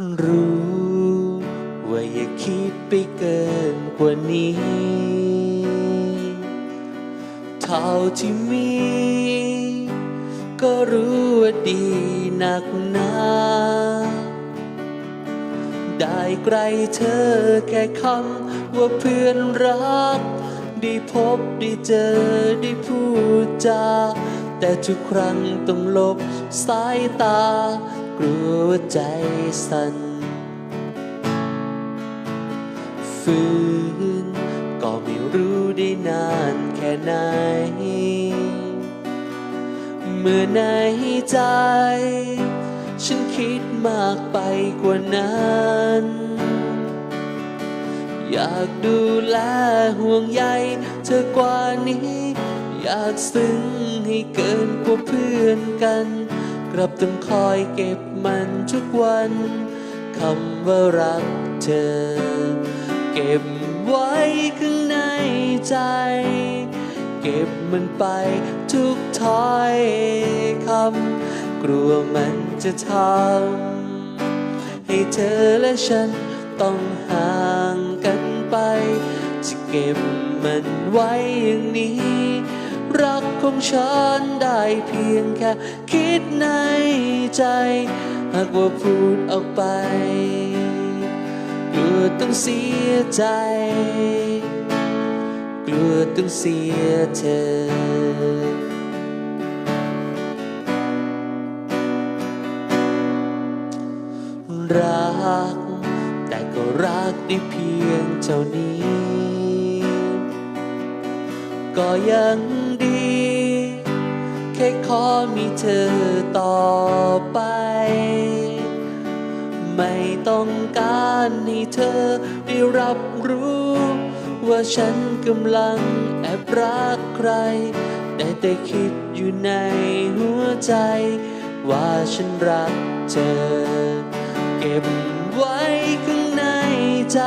รู้ ว่าอย่าคิดไปเกินกว่านี้ เท่าที่มี ก็รู้ว่าดีหนักหนาได้ใกลเธอแค่คำว่าเพื่อนรัก ได้พบได้เจอได้พูดจาแต่ทุกครั้งต้องลบสายตา กลัวใจสั่นฝืนก็ไม่รู้ได้นานแค่ไหน เมื่อในใจ ฉันคิดมากไปกว่านั้น อยากดูแลห่วงใยเธอกว่านี้ อยากซึ้งให้เกินกว่าเพื่อนกัน กลับต้องคอยเก็บมันทุกวันคำว่ารักเธอ เก็บไว้ข้างในใจ เก็บมันไปทุกถ้อยคำกลัวมันจะทำให้เธอและฉันต้องห่างกันไป จะเก็บมันไว้อย่างนี้ รักของฉันได้เพียงแค่คิดในใจ หากว่าพูดออกไปกลัวต้องเสียใจ กลัวต้องเสียเธอรัก แต่ก็รักได้เพียงเท่านี้ ก็ยัง ดีแค่ขอมีเธอต่อไป ไม่ต้องการให้เธอได้รับรู้ ว่าฉันกำลังแอบรักใครได้แต่คิดอยู่ในหัวใจ ว่าฉันรักเธอ เก็บไว้ข้างในใจ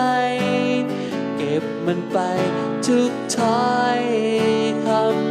เก็บมันไปทุกถ้อยคำ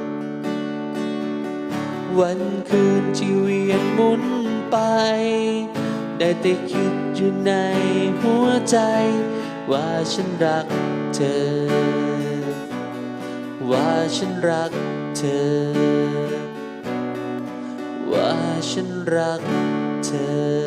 วันคืนที่เวียนหมุนไป ได้แต่คิดอยู่ในหัวใจ ว่าฉันรักเธอ ว่าฉันรักเธอ ว่าฉันรักเธอ